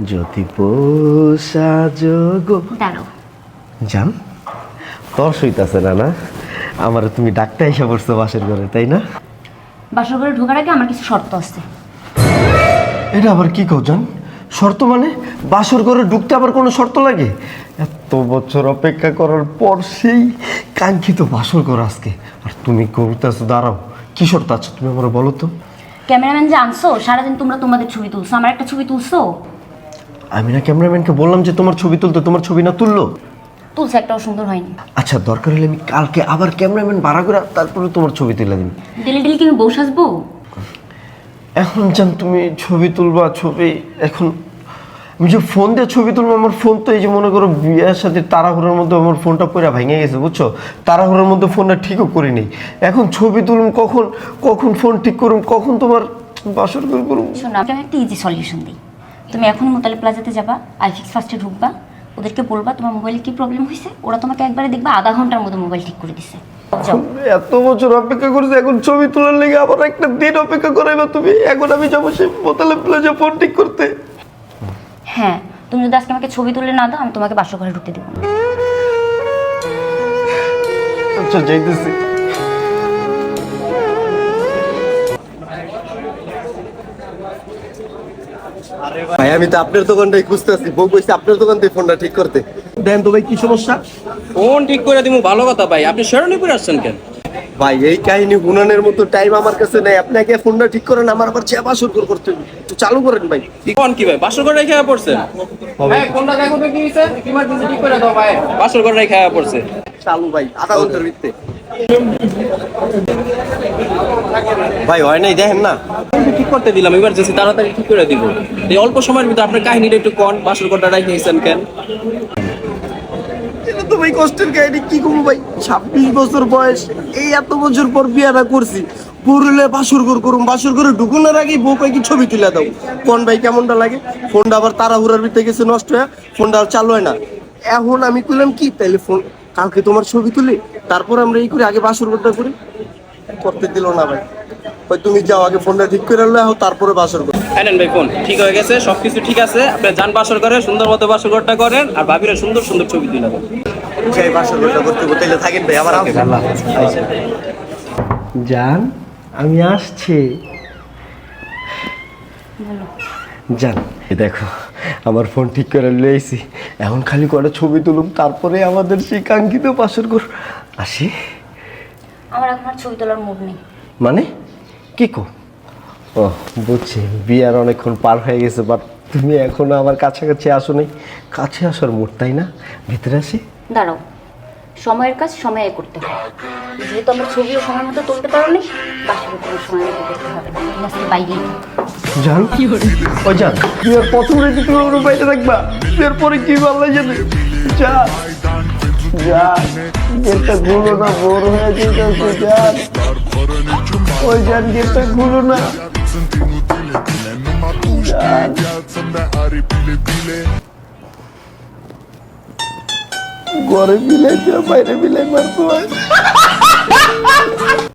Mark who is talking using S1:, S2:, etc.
S1: যদি পোষা যোগ।
S2: দাঁড়াও।
S1: জান তোর সইতাছে না না? আমার তুমি ডাক্তার এসে পড়ছো বাসের ঘরে তাই না?
S2: বাসর ঘরে ঢোকার আগে আমার কিছু শর্ত আছে।
S1: এটা আবার কি কও জান? শর্ত মানে বাসর ঘরে ঢুকতে আবার কোনো শর্ত লাগে? এত বছর অপেক্ষা করার পর সেই কাঙ্ক্ষিত বাসর ঘর আজকে। আর তুমি করতেছো দাঁড়াও। কি শর্ত আছে তুমি আমার বলো তো?
S2: ক্যামেরাম্যান যে আনছো সারাদিন তোমরা তোমাদের ছবি তুলছো আমার একটা ছবি তুলছো?
S1: আমি না ক্যামেরাম্যানকে বললাম যে তোমার ছবি তুলতে তোমার ছবি না তুললো।
S2: তুলছে একটাও সুন্দর হয়নি।
S1: আচ্ছা দরকার হলে আমি কালকে আবার ক্যামেরাম্যান ভাড়া করে তারপরে তোমার ছবি তুলে দিন
S2: ডেলি ডেলি কি আমি বউ সাজবো?
S1: এখন জান তুমি ছবি তুলবা ছবি এখন আমি যে ফোন দিয়ে ছবি তুলবো আমার ফোন তো এই যে মনে করো বিয়ের সাথে তাড়াহুড়োর মধ্যে আমার ফোনটা পড়ে ভেঙে গেছে বুঝছ? তাড়াহুড়োর মধ্যে ফোনটা ঠিকও করিনি। এখন ছবি তুলুম কখন? কখন ফোন ঠিক করুম? কখন তোমার বাসর করে করুম?
S2: শোনো আমি একটা ইজি সলিউশন দিই। তুমি এখন মোতালে প্লাজাতে যাবা আইফিক্স ফার্স্টে ঢুকবা ওদেরকে বলবা তোমার মোবাইলে কি প্রবলেম হয়েছে ওরা তোমাকে একবারে দেখবা আধা ঘণ্টার মধ্যে মোবাইল ঠিক করে দিছে।
S1: এত বছর অপেক্ষা করছে এখন ছবি তোলার লেগে আবার একটা দিন অপেক্ষা করাইবা তুমি? এখন আমি যাব সেই বোতলে প্লাজা ফোন ঠিক করতে।
S2: হ্যাঁ তুমি যদি আজকে আমাকে ছবি তুলে না দাও আমি তোমাকে বাসর ঘরে ঢুকতে দেবো না।
S1: আচ্ছা যাইতেছি। ভাই আমি তো আপনার দোকানটাই খুঁজতেছি বউ কইছে আপনার দোকান থেকে ফোনটা ঠিক করতে। দেন তো ভাই কি সমস্যা?
S3: ফোন ঠিক করে দিমু ভালো কথা ভাই। আপনি শরণীপুর আসছেন কেন?
S1: ভাই এই কাহিনী হুনানের মতো টাইম আমার কাছে নাই। আপনি আগে ফোনটা ঠিক করেন আমার আবার চেপা শুরু করতে হবে। চালু করেন ভাই।
S3: ফোন কি ভাই? বাসর করে রেখে পড়ছেন? ভাই ফোনটা দেখো তো কি হইছে। ইমার্জেন্সি ঠিক করে দাও ভাই। বাসর করে রেখে পড়ছে।
S1: চালু ভাই আধা ঘণ্টার ভিতরে ভাই হয় নাই দেখেন না।
S3: ঠিক করতে দিলাম? ইমার্জেন্সি তাড়াতাড়ি ঠিক করে দিব। এই অল্প সময়ের ভিতরে আপনার কাহিনীটা একটু কন? বাসর করে রেখে নিয়েছেন কেন?
S1: তো ভাই কষ্টের কাহিনী কি করব ভাই? ছাব্বিশ বছর বয়স এই এত বছর পর বিয়াটা করছি। পুরুলে বাসর ঘর করুম বাসর ঘরে ঢুকুনোর আগে বউ কয়েকটি ছবি তুলে দাও। কোন ভাই কেমনটা লাগে? ফোনটা আবার তাড়াহুড়ার ভিতরে গেছে নষ্ট হয়ে ফোনটা আর চালু হয় না। এখন আমি কইলাম কি তাইলে ফোন কালকে তোমার ছবি তুলি? তারপর আমরা এই করি আগে বাসর ঘরটা করি। করতে দিল না ভাই। ওই তুমি যাও আগে ফোনটা ঠিক করে আনলে তারপরে বাসর ঘর
S3: নেন ভাই ফোন ঠিক হয়ে গেছে সবকিছু ঠিক আছে। আপনি যান বাসর করে সুন্দর মতো বাসর ঘরটা করেন আর ভাবিরা সুন্দর সুন্দর ছবি তুলে দেন।
S1: যাই বাসর ঘরটা করতে তাইলে থাকেন ভাই আবার জান আমি আসছি। জান দেখো আমার ফোন ঠিক করে লইছি। এখন খালি কটা ছবি তুলুম তারপরে আমাদের সেই কাঙ্ক্ষিত পাশর ঘর। আসি?
S2: আমার এখন আর ছবি তোলার মুড নেই।
S1: মানে? কি কো? ও বুঝছি বিয়ার অনেকক্ষণ পার হয়ে গেছে বাট তুমি এখনও আমার কাছাকাছি আসো নাই কাছে আসার মুড তাই না? ভিতরে আসি?
S2: দাঁড়াও সময়ের কাজ সময়ে করতে হয় যেহেতু আমরা ছবিও সময় মতো তুলতে পারো নি বাসর কোনো সময় মতো করতে হবে। না তুমি আজকে বাইরেই থাকো।
S1: জান? ও জান বিয়ার প্রথম রেখে তুমি আমার বাইরে থাকবা। বিয়ার পরে কি ভালো যাবে যা। যা গেটটা খুলো না বোর হয়ে ওই যান গেটটা খুলো না ঘরে মিলাই বাইরে মিলাই মারতো।